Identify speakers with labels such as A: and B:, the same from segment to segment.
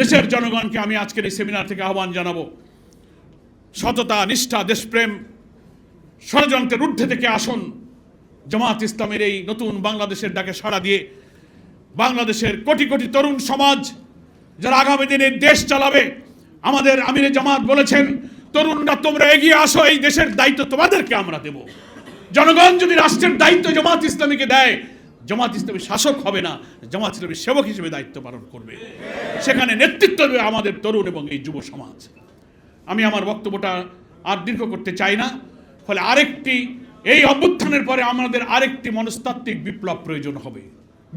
A: দেশের জনগণকে আমি আজকের এই সেমিনার থেকে আহ্বান জানাব। সততা, নিষ্ঠা, দেশপ্রেম, ষড়যন্ত্রের ঊর্ধ্বে থেকে আসুন। জামাত ইসলামের এই নতুন বাংলাদেশের ডাকে সাড়া দিয়ে বাংলাদেশের কোটি কোটি তরুণ সমাজ, যারা আগামী দিনে দেশ চালাবে, আমাদের আমিরে জামাত বলেছেন, তরুণরা, তোমরা এগিয়ে আসো, এই দেশের দায়িত্ব তোমাদেরকে আমরা দেব। জনগণ যদি রাষ্ট্রের দায়িত্ব জামাত ইসলামীকে দেয় জামাত ইসলামী শাসক হবে না, জামাত ইসলামী সেবক হিসেবে দায়িত্ব পালন করবে। সেখানে নেতৃত্ব দেবে আমাদের তরুণ এবং এই যুব সমাজ। আমি আমার বক্তব্যটা আর দীর্ঘ করতে চাই না, ফলে আরেকটি, এই অভ্যুত্থানের পরে আমাদের আরেকটি মনস্তাত্ত্বিক বিপ্লব প্রয়োজন হবে।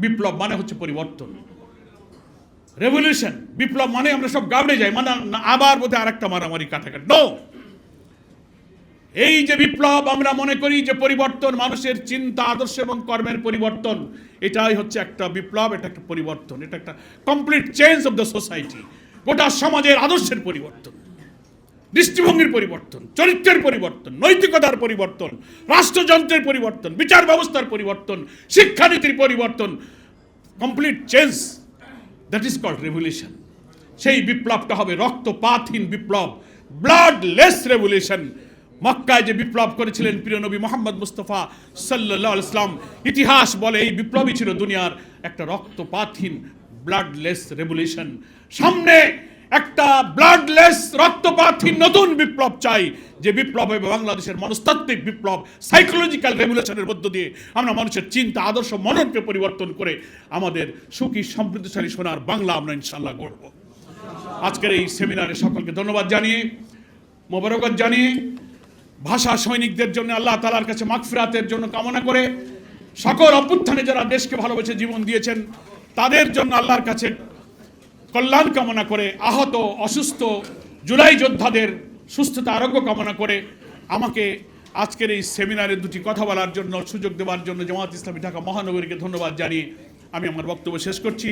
A: বিপ্লব মানে হচ্ছে পরিবর্তন। রেভলিউশন বিপ্লব মানে আমরা সব গাবড়ে যাই মানে আবার বোধহয় আরেকটা মারামারি কাটাকাটি। নো এই যে বিপ্লব, আমরা মনে করি যে পরিবর্তন মানুষের চিন্তা, আদর্শ এবং কর্মের পরিবর্তন। এটাই হচ্ছে একটা বিপ্লব, এটা একটা পরিবর্তন, এটা একটা complete change of the society গোটা সমাজের আদর্শের পরিবর্তন, দৃষ্টিভঙ্গির পরিবর্তন, চরিত্রের পরিবর্তন, নৈতিকতার পরিবর্তন, রাষ্ট্রযন্ত্রের পরিবর্তন, বিচার ব্যবস্থার পরিবর্তন, শিক্ষানীতির পরিবর্তন। Complete change that is called revolution সেই বিপ্লবটা হবে রক্তপাতহীন বিপ্লব ব্লাডলেস রেভলিউশন মক্কায় যে বিপ্লব করেছিলেন প্রিয় নবী মোহাম্মদ মুস্তফা সাল্লাহ ইসলাম ইতিহাস বলে এই বিপ্লবই ছিল দুনিয়ার একটা রক্তপাতহীন ব্লাডলেস রেভলিউশন সামনে একটা ব্লাডলেস রক্তপাতহীন নতুন বিপ্লব চাই, যে বিপ্লব হবে বাংলাদেশের মনস্তাত্ত্বিক বিপ্লব সাইকোলজিক্যাল রেভলিউশনের মধ্য দিয়ে আমরা মানুষের চিন্তা, আদর্শ, মননকে পরিবর্তন করে আমাদের সুখী, সমৃদ্ধশালী সোনার বাংলা আমরা ইনশাল্লাহ গড়ব। আজকের এই সেমিনারে সকলকে ধন্যবাদ জানিয়ে মোবারকত জানিয়ে ভাষা সৈনিকদের জন্য, আল্লাহ তালার কাছে মাগফিরাতের জন্য কামনা করে সকল অভ্যুত্থানে যারা দেশকে ভালোবেসে জীবন দিয়েছেন, তাদের জন্য আল্লাহর কাছে কল্যাণ কামনা করে, আহত, অসুস্থ, জুলাই যোদ্ধাদের সুস্থতা, আরোগ্য কামনা করে আমাকে আজকের এই সেমিনারে দুটি কথা বলার জন্য, সুযোগ দেওয়ার জন্য জামাত ইসলামী ঢাকা মহানগরীকে ধন্যবাদ জানিয়ে আমি আমার বক্তব্য শেষ করছি।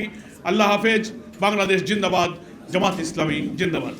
A: আল্লাহ হাফেজ, বাংলাদেশ জিন্দাবাদ, জামাত ইসলামী জিন্দাবাদ।